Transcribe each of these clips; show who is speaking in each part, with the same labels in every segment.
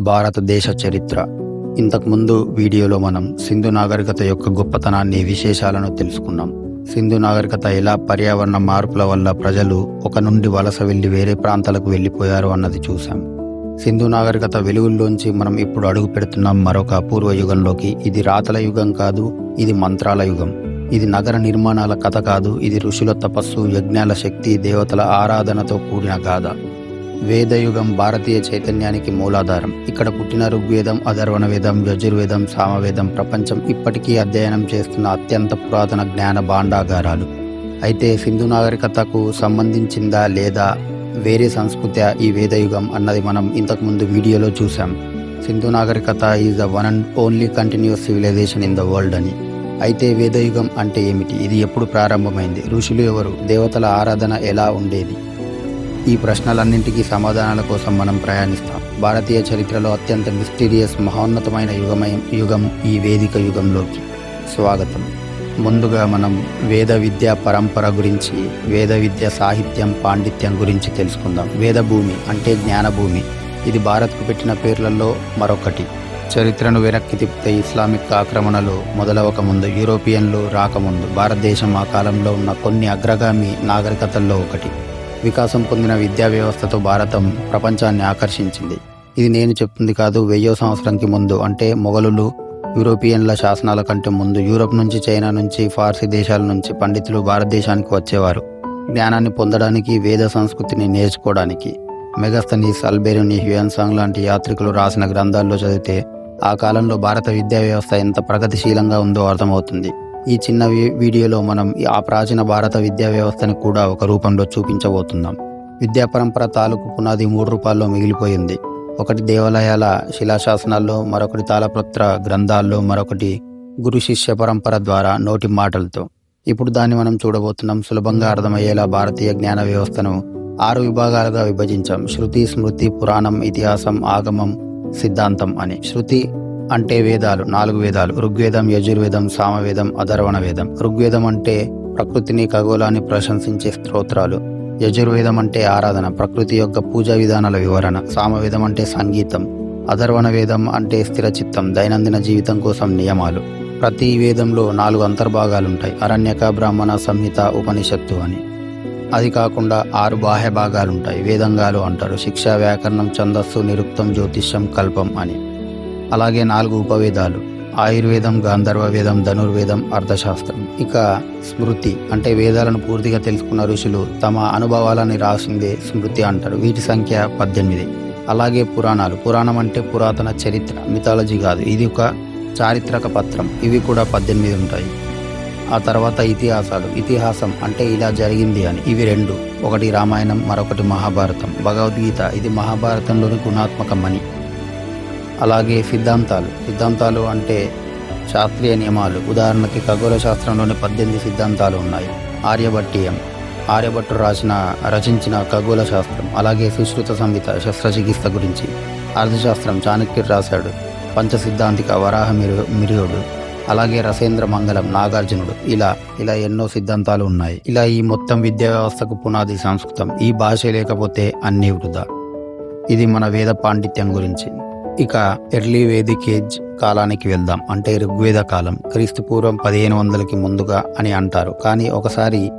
Speaker 1: భారతదేశ చరిత్ర. ఇంతకుముందు వీడియోలో మనం సింధు నాగరికత యొక్క గొప్పతనాన్ని విశేషాలను తెలుసుకున్నాం. సింధు నాగరికత ఎలా పర్యావరణ మార్పుల వల్ల ప్రజలు ఒక నుండి వలస వెళ్ళి వేరే ప్రాంతాలకు వెళ్ళిపోయారు అన్నది చూశాం. సింధు నాగరికత వెలుగుల్లోంచి మనం ఇప్పుడు అడుగు పెడుతున్నాం మరొక అపూర్వ యుగంలోకి. ఇది రాతల యుగం కాదు ఇది మంత్రాల యుగం. ఇది నగర నిర్మాణాల కథ కాదు ఇది ఋషుల తపస్సు యజ్ఞాల శక్తి దేవతల ఆరాధనతో కూడిన గాథ. వేదయుగం భారతీయ చైతన్యానికి మూలాధారం. ఇక్కడ పుట్టిన ఋగ్వేదం అధర్వణ వేదం యజుర్వేదం సామవేదం ప్రపంచం ఇప్పటికీ అధ్యయనం చేస్తున్న అత్యంత పురాతన జ్ఞాన భాండాగారాలు. అయితే సింధు నాగరికతకు సంబంధించిందా లేదా వేరే సంస్కృతి ఈ వేదయుగం అన్నది మనం ఇంతకుముందు వీడియోలో చూసాం సింధు నాగరికత is the one and only continuous civilization in the world అని. అయితే వేదయుగం అంటే ఏమిటి? ఇది ఎప్పుడు ప్రారంభమైంది? ఋషులు ఎవరు? దేవతల ఆరాధన ఎలా ఉండేది? ఈ ప్రశ్నలన్నింటికీ సమాధానాల కోసం మనం ప్రయాణిస్తాం. భారతీయ చరిత్రలో అత్యంత మిస్టీరియస్ మహోన్నతమైన యుగమయం యుగం ఈ వేదిక యుగంలోకి స్వాగతం. ముందుగా మనం వేద విద్య పరంపర గురించి వేద విద్య సాహిత్యం పాండిత్యం గురించి తెలుసుకుందాం. వేద భూమి అంటే జ్ఞానభూమి ఇది భారత్కు పెట్టిన పేర్లలో మరొకటి. చరిత్రను వెనక్కి తిప్పితే ఇస్లామిక్ ఆక్రమణలు మొదలవక ముందు యూరోపియన్లు రాకముందు భారతదేశం ఆ కాలంలో ఉన్న కొన్ని అగ్రగామి నాగరికతల్లో ఒకటి. వికాసం పొందిన విద్యా వ్యవస్థతో భారతం ప్రపంచాన్ని ఆకర్షించింది. ఇది నేను చెప్తుంది కాదు వెయ్యో సంవత్సరంకి ముందు. అంటే మొఘలులు యూరోపియన్ల శాసనాల కంటే ముందు. యూరోప్ నుంచి చైనా నుంచి ఫార్సీ దేశాల నుంచి పండితులు భారతదేశానికి వచ్చేవారు. జ్ఞానాన్ని పొందడానికి వేద సంస్కృతిని నేర్చుకోవడానికి. మెగస్తనీస్ అల్బేరుని హ్యూయన్సాంగ్ లాంటి యాత్రికులు రాసిన గ్రంథాల్లో చదివితే ఆ కాలంలో భారత విద్యా వ్యవస్థ ఎంత ప్రగతిశీలంగా ఉందో అర్థమవుతుంది. ఈ చిన్న వీ- వీడియోలో మనం ఆ ప్రాచీన భారత విద్యా వ్యవస్థను కూడా ఒక రూపంలో చూపించబోతున్నాం. విద్యా పరంపర తాలూకు పునాది మూడు రూపాల్లో మిగిలిపోయింది. ఒకటి దేవాలయాల శిలాశాసనాల్లో మరొకటి తాళపత్ర గ్రంథాల్లో మరొకటి గురు శిష్య పరంపర ద్వారా నోటి మాటలతో. ఇప్పుడు దాన్ని మనం చూడబోతున్నాం. సులభంగా అర్థమయ్యేలా భారతీయ జ్ఞాన వ్యవస్థను ఆరు విభాగాలుగా విభజించాం. శృతి స్మృతి పురాణం ఇతిహాసం ఆగమం సిద్ధాంతం అని. శృతి అంటే వేదాలు నాలుగు వేదాలు ఋగ్వేదం యజుర్వేదం సామవేదం అధర్వణ వేదం. ఋగ్వేదం అంటే ప్రకృతిని ఖగోళాన్ని ప్రశంసించే స్తోత్రాలు. యజుర్వేదం అంటే ఆరాధన ప్రకృతి యొక్క పూజా విధానాల వివరణ. సామవేదం అంటే సంగీతం. అధర్వణ వేదం అంటే స్థిరచిత్తం దైనందిన జీవితం కోసం నియమాలు. ప్రతి వేదంలో నాలుగు అంతర్భాగాలుంటాయి. అరణ్యక బ్రాహ్మణ సంహిత ఉపనిషత్తు అని. అది కాకుండా ఆరు బాహ్య భాగాలుంటాయి. వేదంగాలు అంటారు. శిక్ష వ్యాకరణం ఛందస్సు నిరుక్తం జ్యోతిష్యం కల్పం అని. అలాగే నాలుగు ఉపవేదాలు. ఆయుర్వేదం గాంధర్వ వేదం ధనుర్వేదం అర్థశాస్త్రం ఇక స్మృతి. అంటే వేదాలను పూర్తిగా తెలుసుకున్న ఋషులు తమ అనుభవాలని రాసిందే స్మృతి అంటారు. వీటి సంఖ్య పద్దెనిమిది. అలాగే పురాణాలు. పురాణం అంటే పురాతన చరిత్ర మిథాలజీ కాదు. ఇది ఒక చారిత్రక పత్రం. ఇవి కూడా పద్దెనిమిది ఉంటాయి. ఆ తర్వాత ఇతిహాసాలు. ఇతిహాసం అంటే ఇలా జరిగింది అని. ఇవి రెండు. ఒకటి రామాయణం మరొకటి మహాభారతం. భగవద్గీత. ఇది మహాభారతంలోని గుణాత్మకమని అలాగే సిద్ధాంతాలు. సిద్ధాంతాలు అంటే శాస్త్రీయ నియమాలు. ఉదాహరణకి ఖగోళ శాస్త్రంలోని పద్దెనిమిది సిద్ధాంతాలు ఉన్నాయి. ఆర్యభట్టీయం. ఆర్యభట్టు రాసిన రచించిన ఖగోళ శాస్త్రం అలాగే సుశ్రుత సంహిత శస్త్రచికిత్స గురించి. అర్థశాస్త్రం చాణక్యుడు రాశాడు. పంచసిద్ధాంతిక వరాహ మిరు మిరియుడు. అలాగే రసేంద్ర మంగళం నాగార్జునుడు. ఇలా ఇలా ఎన్నో సిద్ధాంతాలు ఉన్నాయి. ఇలా ఈ మొత్తం విద్యా వ్యవస్థకు పునాది సంస్కృతం. ఈ భాష లేకపోతే అన్ని వృధా. ఇది మన వేద పాండిత్యం గురించి. ఇక ఎర్లీ వేదిక్ ఏజ్ కాలానికి వెళ్దాం. అంటే ఋగ్వేద కాలం. క్రీస్తు పూర్వం పదిహేను వందలకి ముందుగా అని అంటారు. కానీ ఒకసారి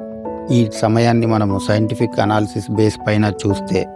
Speaker 1: ఈ సమయాన్ని మనము సైంటిఫిక్ అనాలిసిస్ బేస్ పైన చూస్తే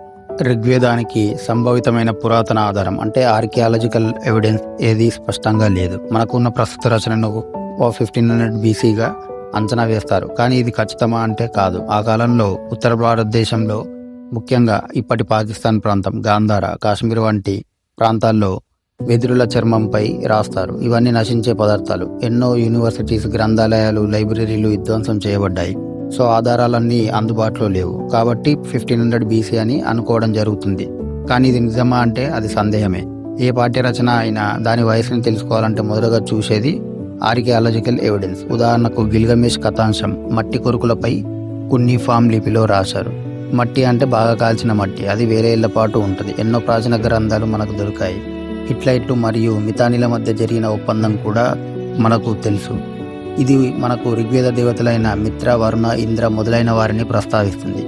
Speaker 1: ఋగ్వేదానికి సంభవితమైన పురాతన ఆధారం అంటే ఆర్కియాలజికల్ ఎవిడెన్స్ ఏది స్పష్టంగా లేదు. మనకున్న ప్రస్తుత రచనను ఓ ఫిఫ్టీన్ హండ్రెడ్ బీసీగా అంచనా వేస్తారు. కానీ ఇది ఖచ్చితమా అంటే కాదు. ఆ కాలంలో ఉత్తర భారతదేశంలో ముఖ్యంగా ఇప్పటి పాకిస్తాన్ ప్రాంతం గాంధార కాశ్మీర్ వంటి ప్రాంతాల్లో వెదురుల చర్మంపై రాస్తారు. ఇవన్నీ నశించే పదార్థాలు. ఎన్నో యూనివర్సిటీస్ గ్రంథాలయాలు లైబ్రరీలు విధ్వంసం చేయబడ్డాయి. సో ఆధారాలన్నీ అందుబాటులో లేవు. కాబట్టి ఫిఫ్టీన్ హండ్రెడ్ బీసీ అని అనుకోవడం జరుగుతుంది. కానీ ఇది నిజమా అంటే అది సందేహమే. ఏ పాఠ్య రచన అయినా దాని వయసుని తెలుసుకోవాలంటే మొదటగా చూసేది ఆర్కియాలజికల్ ఎవిడెన్స్. ఉదాహరణకు గిల్గమేష్ కథాంశం మట్టి కొరుకులపై కున్నీఫామ్ లిపిలో రాశారు. మట్టి అంటే బాగా కాల్చిన మట్టి. అది వేరే ఏళ్ళ పాటు ఉంటుంది. ఎన్నో ప్రాచీన గ్రంథాలు మనకు దొరికాయి. హిట్లైట్లు మరియు మితానిల మధ్య జరిగిన ఒప్పందం కూడా మనకు తెలుసు. ఇది మనకు ఋగ్వేద దేవతలైన మిత్ర వరుణ ఇంద్ర మొదలైన వారిని ప్రస్తావిస్తుంది.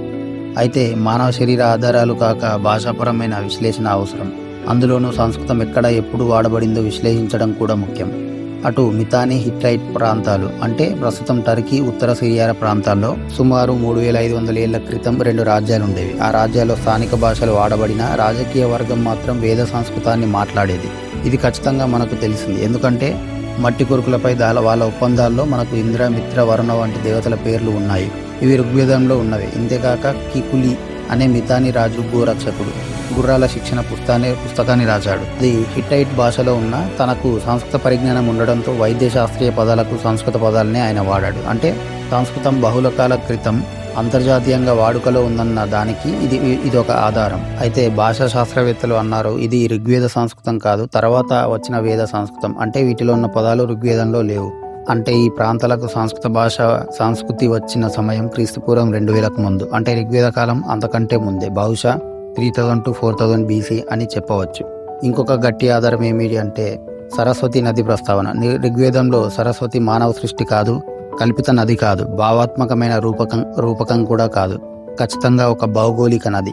Speaker 1: అయితే మానవ శరీర ఆధారాలు కాక భాషాపరమైన విశ్లేషణ అవసరం. అందులోనూ సంస్కృతం ఎక్కడ ఎప్పుడు వాడబడిందో విశ్లేషించడం కూడా ముఖ్యం. అటు మితాని హిట్టైట్ ప్రాంతాలు అంటే ప్రస్తుతం టర్కీ ఉత్తర సిరియాల ప్రాంతాల్లో సుమారు మూడు వేల ఐదు వందల ఏళ్ళ క్రితం రెండు రాజ్యాలు ఉండేవి ఆ రాజ్యాల్లో స్థానిక భాషలు వాడబడిన రాజకీయ వర్గం మాత్రం వేద సంస్కృతాన్ని మాట్లాడేది. ఇది ఖచ్చితంగా మనకు తెలిసింది. ఎందుకంటే మట్టి కొరుకులపై దాల వాళ్ళ ఒప్పందాల్లో మనకు ఇంద్ర మిత్ర వరుణ వంటి దేవతల పేర్లు ఉన్నాయి. ఇవి ఋగ్వేదంలో ఉన్నవి. ఇంతేకాక కికులి అనే మితాని రాజు గోరక్షకుడు గుర్రాల శిక్షణ పుస్తకాన్ని పుస్తకాన్ని రాశాడు. ఇది హిట్టైట్ భాషలో ఉన్న తనకు సంస్కృత పరిజ్ఞానం ఉండడంతో వైద్య శాస్త్రీయ పదాలకు సంస్కృత పదాలనే ఆయన వాడాడు. అంటే సంస్కృతం బహుళ కాల క్రితం అంతర్జాతీయంగా వాడుకలో ఉందన్న దానికి ఇది ఇది ఒక ఆధారం. అయితే భాషా శాస్త్రవేత్తలు అన్నారు ఇది ఋగ్వేద సంస్కృతం కాదు తర్వాత వచ్చిన వేద సంస్కృతం. అంటే వీటిలో ఉన్న పదాలు ఋగ్వేదంలో లేవు. అంటే ఈ ప్రాంతాలకు సంస్కృత భాష సంస్కృతి వచ్చిన సమయం క్రీస్తుపూర్వం రెండు వేలకు ముందు. అంటే ఋగ్వేద కాలం అంతకంటే ముందే. బహుశా three thousand two four thousand BC అని చెప్పవచ్చు. ఇంకొక గట్టి ఆధారం ఏమిటి అంటే సరస్వతి నది ప్రస్తావన. ఋగ్వేదంలో సరస్వతి మానవ సృష్టి కాదు కల్పిత నది కాదు భావాత్మకమైన రూపకం రూపకం కూడా కాదు. ఖచ్చితంగా ఒక భౌగోళిక నది.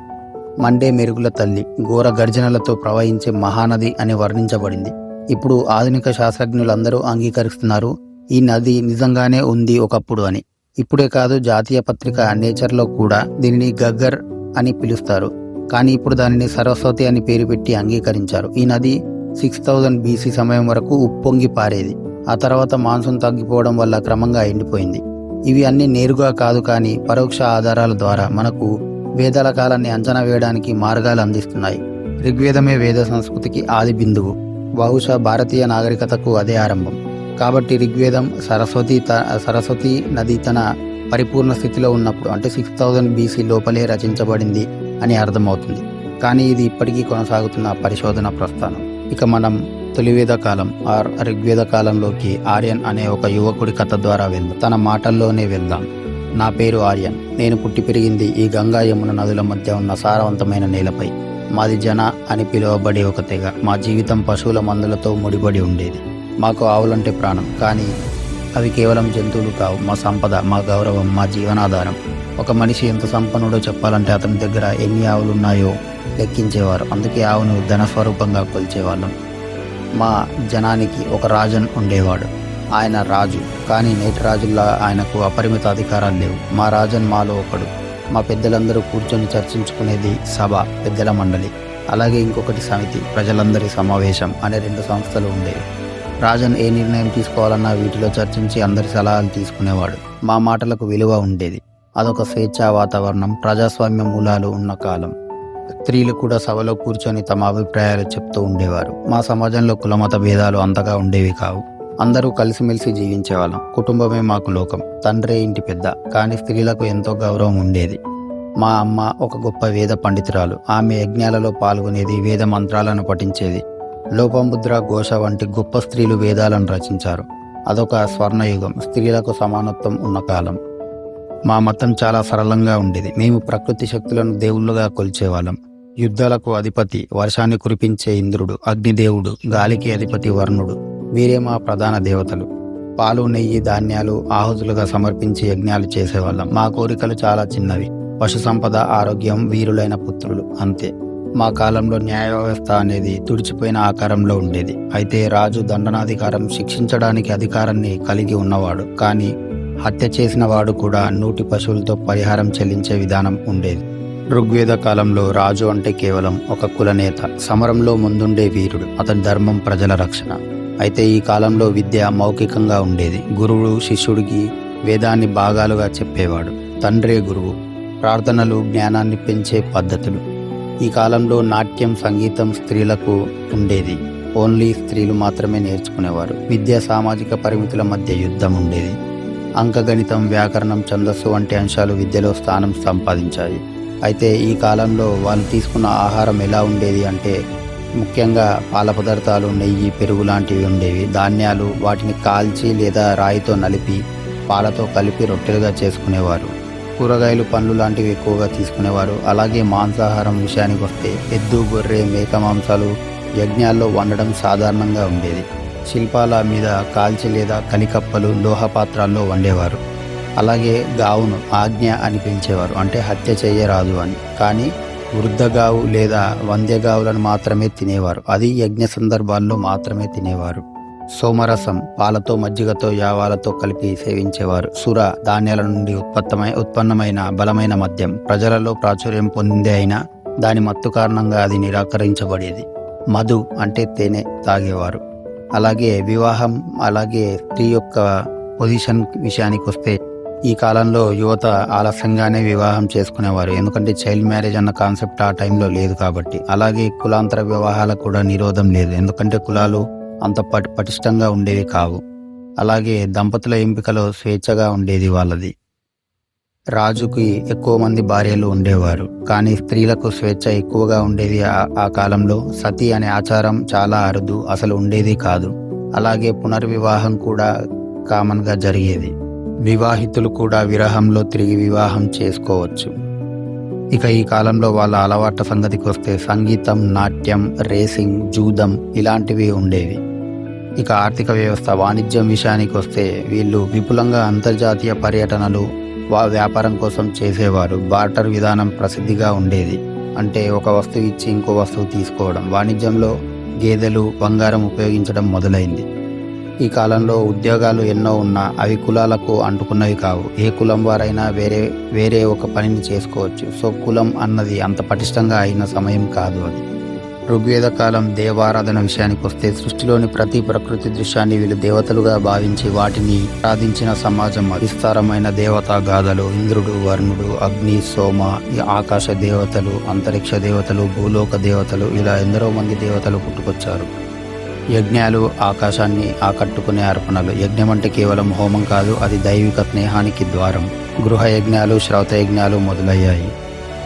Speaker 1: మండే మెరుగుల తల్లి ఘోర గర్జనలతో ప్రవహించే మహానది అని వర్ణించబడింది. ఇప్పుడు ఆధునిక శాస్త్రజ్ఞులందరూ అంగీకరిస్తున్నారు ఈ నది నిజంగానే ఉంది ఒకప్పుడు అని. ఇప్పుడే కాదు జాతీయ పత్రిక నేచర్లో కూడా దీనిని గగ్గర్ అని పిలుస్తారు. కానీ ఇప్పుడు దానిని సరస్వతి అని పేరు పెట్టి అంగీకరించారు. ఈ నది సిక్స్ థౌజండ్ బీసీ సమయం వరకు ఉప్పొంగి పారేది. ఆ తర్వాత మాన్సూన్ తగ్గిపోవడం వల్ల క్రమంగా ఎండిపోయింది. ఇవి అన్ని నేరుగా కాదు కానీ పరోక్ష ఆధారాల ద్వారా మనకు వేదాల కాలాన్ని అంచనా వేయడానికి మార్గాలు అందిస్తున్నాయి. ఋగ్వేదమే వేద సంస్కృతికి ఆది బిందువు. బహుశా భారతీయ నాగరికతకు అదే ఆరంభం. కాబట్టి ఋగ్వేదం సరస్వతి త- సరస్వతి నది తన పరిపూర్ణ స్థితిలో ఉన్నప్పుడు అంటే సిక్స్ థౌజండ్ బీసీ లోపలే రచించబడింది అని అర్థమవుతుంది. కానీ ఇది ఇప్పటికీ కొనసాగుతున్న పరిశోధన ప్రస్థానం. ఇక మనం తొలివేద కాలం ఆర్ ఋగ్వేద కాలంలోకి ఆర్యన్ అనే ఒక యువకుడి కథ ద్వారా వెళ్దాం. తన మాటల్లోనే వెళ్దాం. నా పేరు ఆర్యన్. నేను పుట్టి పెరిగింది ఈ గంగా యమున నదుల మధ్య ఉన్న సారవంతమైన నేలపై. మాది జన అని పిలువబడే ఒక తెగ. మా జీవితం పశువుల మందులతో ముడిపడి ఉండేది. మాకు ఆవులంటే ప్రాణం. కానీ అవి కేవలం జంతువులు కావు. మా సంపద మా గౌరవం మా జీవనాధారం. ఒక మనిషి ఎంత సంపన్నుడో చెప్పాలంటే అతని దగ్గర ఎన్ని ఆవులు ఉన్నాయో లెక్కించేవారు. అందుకే ఆవును ధనస్వరూపంగా కొలిచేవాళ్ళం. మా జనానికి ఒక రాజన్ ఉండేవాడు. ఆయన రాజు. కానీ నేటి రాజుల్లా ఆయనకు అపరిమిత అధికారాలు లేవు. మా రాజన్ మాలో ఒకడు. మా పెద్దలందరూ కూర్చొని చర్చించుకునేది సభ పెద్దల మండలి. అలాగే ఇంకొకటి సమితి ప్రజలందరి సమావేశం అనే రెండు సంస్థలు ఉండేవి. రాజన్ ఏ నిర్ణయం తీసుకోవాలన్నా వీటిలో చర్చించి అందరి సలహాలు తీసుకునేవాడు. మా మాటలకు విలువ ఉండేది. అదొక స్వేచ్ఛా వాతావరణం ప్రజాస్వామ్య మూలాలు ఉన్న కాలం. స్త్రీలు కూడా సభలో కూర్చొని తమ అభిప్రాయాలు చెప్తూ ఉండేవారు. మా సమాజంలో కులమత భేదాలు అంతగా ఉండేవి కావు. అందరూ కలిసిమెలిసి జీవించేవాళ్ళం. కుటుంబమే మాకు లోకం. తండ్రే ఇంటి పెద్ద. కానీ స్త్రీలకు ఎంతో గౌరవం ఉండేది. మా అమ్మ ఒక గొప్ప వేద పండితురాలు. ఆమె యజ్ఞాలలో పాల్గొనేది వేద మంత్రాలను పఠించేది. లోపముద్ర ఘోష వంటి గొప్ప స్త్రీలు వేదాలను రచించారు. అదొక స్వర్ణయుగం. స్త్రీలకు సమానత్వం ఉన్న కాలం. మా మతం చాలా సరళంగా ఉండేది. మేము ప్రకృతి శక్తులను దేవుళ్ళుగా కొలిచేవాళ్ళం. యుద్ధాలకు అధిపతి వర్షాన్ని కురిపించే ఇంద్రుడు అగ్నిదేవుడు గాలికి అధిపతి వరుణుడు. వీరే మా ప్రధాన దేవతలు. పాలు నెయ్యి ధాన్యాలు ఆహుతులుగా సమర్పించి యజ్ఞాలు చేసేవాళ్ళం. మా కోరికలు చాలా చిన్నవి. పశు సంపద ఆరోగ్యం వీరులైన పుత్రులు. అంతే. మా కాలంలో న్యాయ వ్యవస్థ అనేది తుడిచిపోయిన ఆకారంలో ఉండేది. అయితే రాజు దండనాధికారం శిక్షించడానికి అధికారాన్ని కలిగి ఉన్నవాడు. కానీ హత్య చేసిన వాడు కూడా నూటి పశువులతో పరిహారం చెల్లించే విధానం ఉండేది. ఋగ్వేద కాలంలో రాజు అంటే కేవలం ఒక కులనేత సమరంలో ముందుండే వీరుడు. అతని ధర్మం ప్రజల రక్షణ. అయితే ఈ కాలంలో విద్య మౌఖికంగా ఉండేది. గురువుడు శిష్యుడికి వేదాన్ని భాగాలుగా చెప్పేవాడు. తండ్రే గురువు. ప్రార్థనలు జ్ఞానాన్ని పెంచే పద్ధతులు. ఈ కాలంలో నాట్యం సంగీతం స్త్రీలకు ఉండేది. ఓన్లీ స్త్రీలు మాత్రమే నేర్చుకునేవారు. విద్య సామాజిక పరిమితుల మధ్య యుద్ధం ఉండేది. అంకగణితం వ్యాకరణం ఛందస్సు వంటి అంశాలు విద్యలో స్థానం సంపాదించాయి. అయితే ఈ కాలంలో వాళ్ళు తీసుకున్న ఆహారం ఎలా ఉండేది అంటే ముఖ్యంగా పాల పదార్థాలు నెయ్యి పెరుగు లాంటివి ఉండేవి. ధాన్యాలు వాటిని కాల్చి లేదా రాయితో నలిపి పాలతో కలిపి రొట్టెలుగా చేసుకునేవారు. కూరగాయలు పండ్లు లాంటివి ఎక్కువగా తీసుకునేవారు. అలాగే మాంసాహారం విషయానికి వస్తే ఎద్దు గొర్రె మేక మాంసాలు యజ్ఞాల్లో వండడం సాధారణంగా ఉండేది. శిల్పాల మీద కాల్చి లేదా కలికప్పలు లోహ పాత్రాల్లో వండేవారు. అలాగే గావును ఆజ్ఞ అని పిలిచేవారు. అంటే హత్య చేయరాదు అని. కానీ వృద్ధగావు లేదా వంద్యగావులను మాత్రమే తినేవారు. అది యజ్ఞ సందర్భాల్లో మాత్రమే తినేవారు. సోమరసం పాలతో మజ్జిగతో యావాలతో కలిపి సేవించేవారు. సుర ధాన్యాల నుండి ఉత్పత్తమై ఉత్పన్నమైన బలమైన మద్యం ప్రజలలో ప్రాచుర్యం పొందిందే అయినా దాని మత్తు కారణంగా అది నిరాకరించబడేది. మధు అంటే తేనె తాగేవారు. అలాగే వివాహం అలాగే స్త్రీ యొక్క పొజిషన్ విషయానికి వస్తే ఈ కాలంలో యువత ఆలస్యంగానే వివాహం చేసుకునేవారు. ఎందుకంటే చైల్డ్ మ్యారేజ్ అన్న కాన్సెప్ట్ ఆ టైంలో లేదు కాబట్టి. అలాగే కులాంతర వివాహాలకు కూడా నిరోధం లేదు. ఎందుకంటే కులాలు అంత పటి పటిష్టంగా ఉండేవి కావు. అలాగే దంపతుల ఎంపికలో స్వేచ్ఛగా ఉండేది వాళ్ళది. రాజుకి ఎక్కువ మంది భార్యలు ఉండేవారు. కానీ స్త్రీలకు స్వేచ్ఛ ఎక్కువగా ఉండేది ఆ- కాలంలో సతీ అనే ఆచారం చాలా అరుదు అసలు ఉండేది కాదు. అలాగే పునర్వివాహం కూడా కామన్గా జరిగేది. వివాహితులు కూడా విరహంలో తిరిగి వివాహం చేసుకోవచ్చు. ఇక ఈ కాలంలో వాళ్ళ అలవాట్ల సంగతికి వస్తే సంగీతం నాట్యం రేసింగ్ జూదం ఇలాంటివి ఉండేవి. ఇక ఆర్థిక వ్యవస్థ వాణిజ్యం విషయానికి వస్తే వీళ్ళు విపులంగా అంతర్జాతీయ పర్యటనలు వా వ్యాపారం కోసం చేసేవారు. బార్టర్ విధానం ప్రసిద్ధిగా ఉండేది. అంటే ఒక వస్తువు ఇచ్చి ఇంకో వస్తువు తీసుకోవడం. వాణిజ్యంలో గేదెలు బంగారం ఉపయోగించడం మొదలైంది. ఈ కాలంలో ఉద్యోగాలు ఎన్నో ఉన్నా అవి కులాలకు అంటుకున్నవి కావు. ఏ కులం వారైనా వేరే వేరే ఒక పనిని చేసుకోవచ్చు. సో కులం అన్నది అంత పటిష్టంగా అయిన సమయం కాదు అది. ఋగ్వేద కాలం దేవారాధన విషయానికి వస్తే సృష్టిలోని ప్రతి ప్రకృతి దృశ్యాన్ని వీళ్ళు దేవతలుగా భావించి వాటిని ఆరాధించిన సమాజం విస్తారమైన దేవతా గాథలు ఇంద్రుడు వరుణుడు అగ్ని సోమ ఆకాశ దేవతలు అంతరిక్ష దేవతలు భూలోక దేవతలు ఇలా ఎందరో మంది దేవతలు పుట్టుకొచ్చారు. యజ్ఞాలు ఆకాశాన్ని ఆకట్టుకునే అర్పణలు. యజ్ఞం అంటే కేవలం హోమం కాదు అది దైవిక స్నేహానికి ద్వారం. గృహ యజ్ఞాలు శ్రౌత యజ్ఞాలు మొదలయ్యాయి.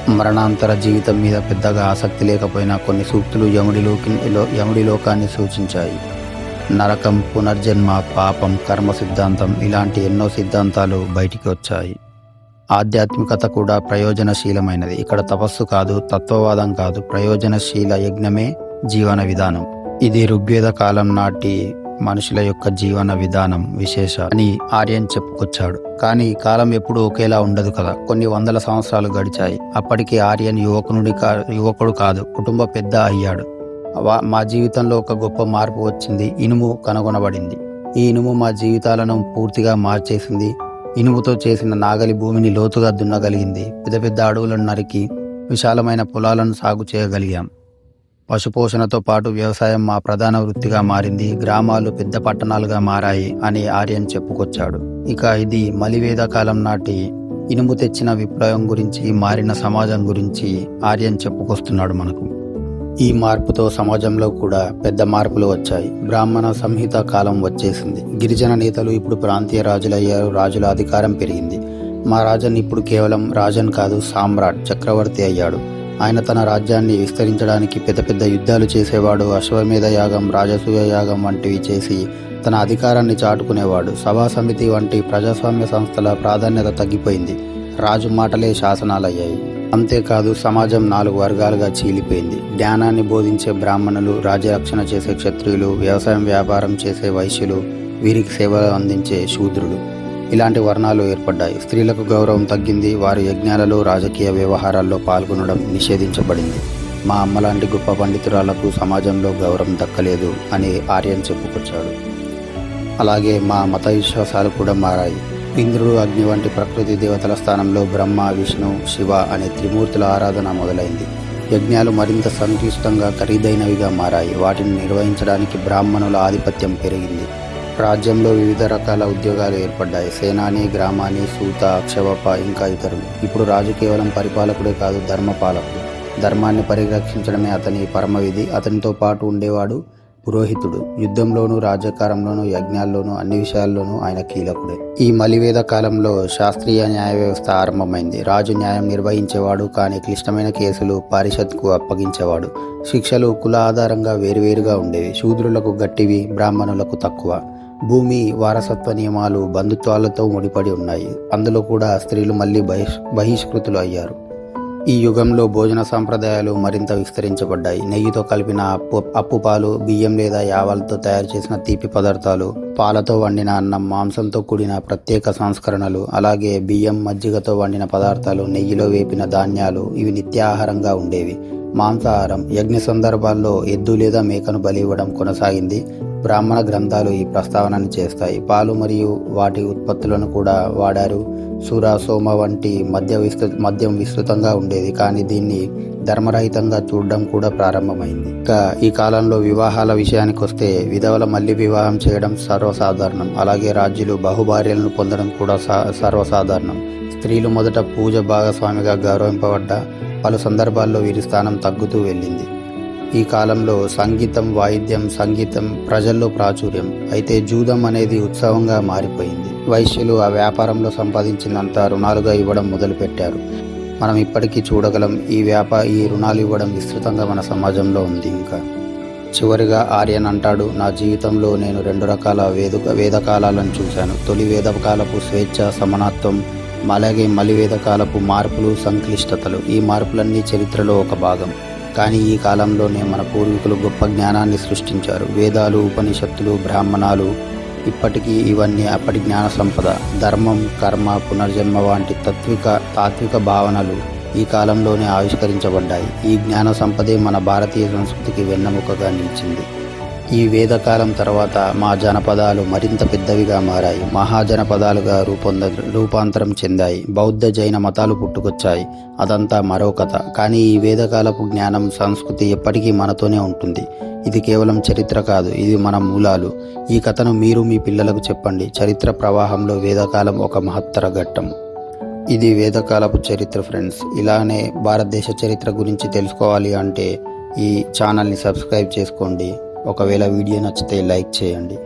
Speaker 1: మరణాంతర జీవితం మీద పెద్దగా ఆసక్తి లేకపోయినా కొన్ని సూక్తులు యముడిలోకి లో- యముడి లోకాన్ని సూచించాయి. నరకం పునర్జన్మ పాపం కర్మ సిద్ధాంతం ఇలాంటి ఎన్నో సిద్ధాంతాలు బయటికి వచ్చాయి. ఆధ్యాత్మికత కూడా ప్రయోజనశీలమైనది. ఇక్కడ తపస్సు కాదు తత్వవాదం కాదు ప్రయోజనశీల యజ్ఞమే జీవన విధానం. ఇది ఋగ్వేద కాలం నాటి మనుషుల యొక్క జీవన విధానం విశేష అని ఆర్యన్ చెప్పుకొచ్చాడు. కానీ కాలం ఎప్పుడు ఒకేలా ఉండదు కదా. కొన్ని వందల సంవత్సరాలు గడిచాయి. అప్పటికి ఆర్యన్ యువకునుడి కా యువకుడు కాదు కుటుంబ పెద్ద అయ్యాడు. మా జీవితంలో ఒక గొప్ప మార్పు వచ్చింది. ఇనుము కనుగొనబడింది. ఈ ఇనుము మా జీవితాలను పూర్తిగా మార్చేసింది. ఇనుముతో చేసిన నాగలి భూమిని లోతుగా దున్నగలిగింది. పెద్ద పెద్ద అడవులను నరికి విశాలమైన పొలాలను సాగు చేయగలిగాం. పశుపోషణతో పాటు వ్యవసాయం మా ప్రధాన వృత్తిగా మారింది. గ్రామాలు పెద్ద పట్టణాలుగా మారాయి అని ఆర్యన్ చెప్పుకొచ్చాడు. ఇక ఇది మలివేద కాలం నాటి ఇనుము తెచ్చిన విప్లవం గురించి మారిన సమాజం గురించి ఆర్యన్ చెప్పుకొస్తున్నాడు మనకు. ఈ మార్పుతో సమాజంలో కూడా పెద్ద మార్పులు వచ్చాయి. బ్రాహ్మణ సంహిత కాలం వచ్చేసింది. గిరిజన నేతలు ఇప్పుడు ప్రాంతీయ రాజులయ్యారు. రాజుల అధికారం పెరిగింది. మా రాజన్ ఇప్పుడు కేవలం రాజన్ కాదు సామ్రాట్ చక్రవర్తి అయ్యాడు. ఆయన తన రాజ్యాన్ని విస్తరించడానికి పెద్ద పెద్ద యుద్ధాలు చేసేవాడు అశ్వమేధ యాగం రాజసూయ యాగం వంటివి చేసి తన అధికారాన్ని చాటుకునేవాడు. సభా సమితి వంటి ప్రజాస్వామ్య సంస్థల ప్రాధాన్యత తగ్గిపోయింది. రాజు మాటలే శాసనాలయ్యాయి. అంతేకాదు సమాజం నాలుగు వర్గాలుగా చీలిపోయింది. జ్ఞానాన్ని బోధించే బ్రాహ్మణులు రాజ్యరక్షణ చేసే క్షత్రియులు వ్యవసాయం వ్యాపారం చేసే వైశ్యులు వీరికి సేవలు అందించే శూద్రులు. ఇలాంటి వర్ణాలు ఏర్పడ్డాయి. స్త్రీలకు గౌరవం తగ్గింది. వారి యజ్ఞాలలో రాజకీయ వ్యవహారాల్లో పాల్గొనడం నిషేధించబడింది. మా అమ్మలాంటి గొప్ప పండితురాలకు సమాజంలో గౌరవం దక్కలేదు అని ఆర్యన్ చెప్పుకొచ్చాడు. అలాగే మా మత విశ్వాసాలు కూడా మారాయి. ఇంద్రుడు అగ్ని వంటి ప్రకృతి దేవతల స్థానంలో బ్రహ్మ విష్ణు శివ అనే త్రిమూర్తుల ఆరాధన మొదలైంది. యజ్ఞాలు మరింత సంక్లిష్టంగా ఖరీదైనవిగా మారాయి. వాటిని నిర్వహించడానికి బ్రాహ్మణుల ఆధిపత్యం పెరిగింది. రాజ్యంలో వివిధ రకాల ఉద్యోగాలు ఏర్పడ్డాయి. సేనాని గ్రామాని సూత అక్షవప ఇంకా ఇతరులు. ఇప్పుడు రాజు కేవలం పరిపాలకుడే కాదు ధర్మపాలకుడు. ధర్మాన్ని పరిరక్షించడమే అతని పరమవిధి. అతనితో పాటు ఉండేవాడు పురోహితుడు. యుద్ధంలోనూ రాజకారంలోనూ యజ్ఞాల్లోనూ అన్ని విషయాల్లోనూ ఆయన కీలకుడే. ఈ మలివేద కాలంలో శాస్త్రీయ న్యాయ వ్యవస్థ ఆరంభమైంది. రాజు న్యాయం నిర్వహించేవాడు కానీ క్లిష్టమైన కేసులు పరిషత్కు అప్పగించేవాడు. శిక్షలు కుల ఆధారంగా వేరువేరుగా ఉండేవి. శూద్రులకు గట్టివి బ్రాహ్మణులకు తక్కువ. భూమి వారసత్వ నియమాలు బంధుత్వాలతో ముడిపడి ఉన్నాయి. అందులో కూడా స్త్రీలు మళ్ళీ బహిష్ బహిష్కృతులు అయ్యారు. ఈ యుగంలో భోజన సాంప్రదాయాలు మరింత విస్తరించబడ్డాయి. నెయ్యితో కలిపిన అప్పు అప్పు పాలు బియ్యం లేదా యావాలతో తయారు చేసిన తీపి పదార్థాలు పాలతో వండిన అన్నం మాంసంతో కూడిన ప్రత్యేక సంస్కరణలు అలాగే బియ్యం మజ్జిగతో వండిన పదార్థాలు నెయ్యిలో వేపిన ధాన్యాలు ఇవి నిత్యాహారంగా ఉండేవి. మాంసాహారం యజ్ఞ సందర్భాల్లో ఎద్దు లేదా మేకను బలి ఇవ్వడం కొనసాగింది. బ్రాహ్మణ గ్రంథాలు ఈ ప్రస్తావనను చేస్తాయి. పాలు మరియు వాటి ఉత్పత్తులను కూడా వాడారు. సూర సోమ వంటి మద్య విస్తృ మద్యం విస్తృతంగా ఉండేది. కానీ దీన్ని ధర్మరహితంగా చూడడం కూడా ప్రారంభమైంది. ఇంకా ఈ కాలంలో వివాహాల విషయానికి వస్తే విధవల మళ్ళీ వివాహం చేయడం సర్వసాధారణం. అలాగే రాజ్యులు బహుభార్యలను పొందడం కూడా సర్వసాధారణం. స్త్రీలు మొదట పూజ భాగస్వామిగా గౌరవింపబడ్డ పలు సందర్భాల్లో వీరి స్థానం తగ్గుతూ వెళ్ళింది. ఈ కాలంలో సంగీతం వాయిద్యం సంగీతం ప్రజల్లో ప్రాచుర్యం. అయితే జూదం అనేది ఉత్సవంగా మారిపోయింది. వైశ్యులు ఆ వ్యాపారంలో సంపాదించినంత రుణాలుగా ఇవ్వడం మొదలుపెట్టారు. మనం ఇప్పటికీ చూడగలం ఈ వ్యాపా ఈ రుణాలు ఇవ్వడం విస్తృతంగా మన సమాజంలో ఉంది ఇంకా. చివరిగా ఆర్యన్ అంటాడు నా జీవితంలో నేను రెండు రకాల వేద వేదకాలాలను చూశాను. తొలి వేదకాలపు స్వేచ్ఛ సమానత్వం అలాగే మలివేదకాలపు మార్పులు సంక్లిష్టతలు. ఈ మార్పులన్నీ చరిత్రలో ఒక భాగం. కానీ ఈ కాలంలోనే మన పూర్వీకులు గొప్ప జ్ఞానాన్ని సృష్టించారు. వేదాలు ఉపనిషత్తులు బ్రాహ్మణాలు ఇప్పటికీ ఇవన్నీ అప్పటి జ్ఞాన సంపద ధర్మం కర్మ పునర్జన్మ వంటి తత్విక తాత్విక భావనలు ఈ కాలంలోనే ఆవిష్కరించబడ్డాయి. ఈ జ్ఞాన సంపదే మన భారతీయ సంస్కృతికి వెన్నెముకగా నిలిచింది. ఈ వేదకాలం తర్వాత మా జనపదాలు మరింత పెద్దవిగా మారాయి. మహాజనపదాలుగా రూపొంద రూపాంతరం చెందాయి. బౌద్ధ జైన మతాలు పుట్టుకొచ్చాయి. అదంతా మరో కథ. కానీ ఈ వేదకాలపు జ్ఞానం సంస్కృతి ఎప్పటికీ మనతోనే ఉంటుంది. ఇది కేవలం చరిత్ర కాదు ఇది మన మూలాలు. ఈ కథను మీరు మీ పిల్లలకు చెప్పండి. చరిత్ర ప్రవాహంలో వేదకాలం ఒక మహత్తర ఘట్టం. ఇది వేదకాలపు చరిత్ర ఫ్రెండ్స్. ఇలానే భారతదేశ చరిత్ర గురించి తెలుసుకోవాలి అంటే ఈ ఛానల్ని సబ్స్క్రైబ్ చేసుకోండి. ఒకవేళ వీడియో నచ్చితే లైక్ చేయండి.